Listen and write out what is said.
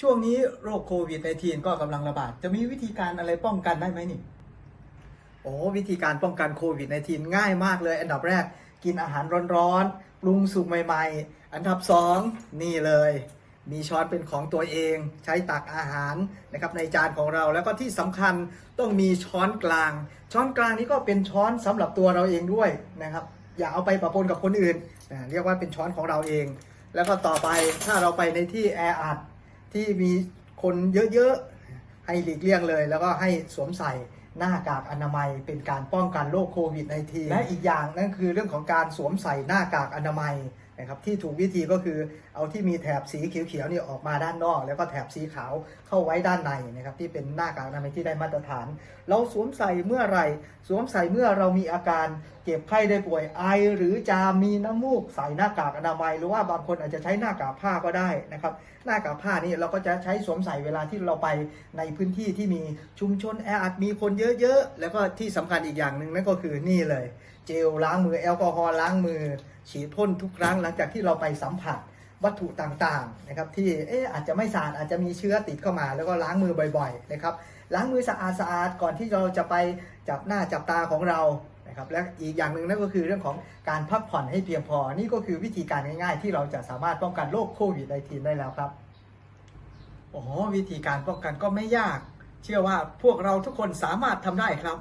ช่วงนี้โรคโควิด -19 ก็กำลังระบาด จะมีวิธีการอะไรป้องกันได้ไหมนี่ โอ้วิธีการป้องกันโควิด -19 ง่ายมากเลย อันดับแรกกินอาหารร้อนๆปรุงสุกใหม่ ๆ อันดับ2นี่เลย มีช้อนเป็นของตัวเอง ใช้ตักอาหารนะครับในจานของเราแล้วก็ที่สำคัญต้องมีช้อนกลาง ช้อนกลางนี้ก็เป็นช้อนสำหรับตัวเราเองด้วยนะครับ อย่าเอาไปปะปนกับคนอื่นนะเรียกว่าเป็นช้อนของเราเอง แล้วก็ต่อไปถ้าเราไปในที่แออัด ที่มีคนเยอะๆ ให้หลีกเลี่ยงเลย แล้วก็ให้สวมใส่หน้ากากอนามัยเป็นการป้องกันโรคโควิด -19 และอีกอย่างนั่นคือเรื่องของการสวมใส่หน้ากากอนามัยนะครับที่ถูกวิธีก็คือเอาที่มีแถบสีเขียวๆนี่ออกมาด้านนอก แล้วก็แถบสีขาวเข้าไว้ด้านในนะครับที่เป็นหน้ากากอนามัยที่ได้มาตรฐาน เราสวมใส่เมื่อไหร่ สวมใส่เมื่อเรามีอาการ เจ็บไข้ได้ป่วยไอหรือจามมีน้ำมูกใส่หน้ากากอนามัย หรือว่าบางคนอาจจะใช้หน้ากากผ้าก็ได้นะครับ หน้ากากผ้านี่เราก็จะใช้สวมใส่เวลาที่เราไปในพื้นที่ที่มีชุมชนแออัดมีคนเยอะๆ แล้วก็ที่สำคัญอีกอย่างหนึ่งนั่นก็คือนี่เลย เจลล้างมือแอลกอฮอล์ล้างมือ ฉีดพ่นทุกครั้งหลังจากที่เราไปสัมผัสวัตถุต่างๆนะครับที่เอ๊ะอาจจะไม่สะอาดอาจจะมีเชื้อติดเข้ามา แล้วก็ล้างมือบ่อยๆนะครับล้างมือสะอาดๆก่อนที่เราจะไปจับหน้าจับตาของเรา นะครับและอีกอย่างหนึ่งนั่นก็คือเรื่องของการพักผ่อนให้เพียงพอ นี่ก็คือวิธีการง่ายๆ ที่เราจะสามารถป้องกันโรคโควิด -19 ได้แล้วครับโอ้โหวิธีการป้องกันก็ไม่ยาก เชื่อว่าพวกเราทุกคนสามารถทำได้ครับ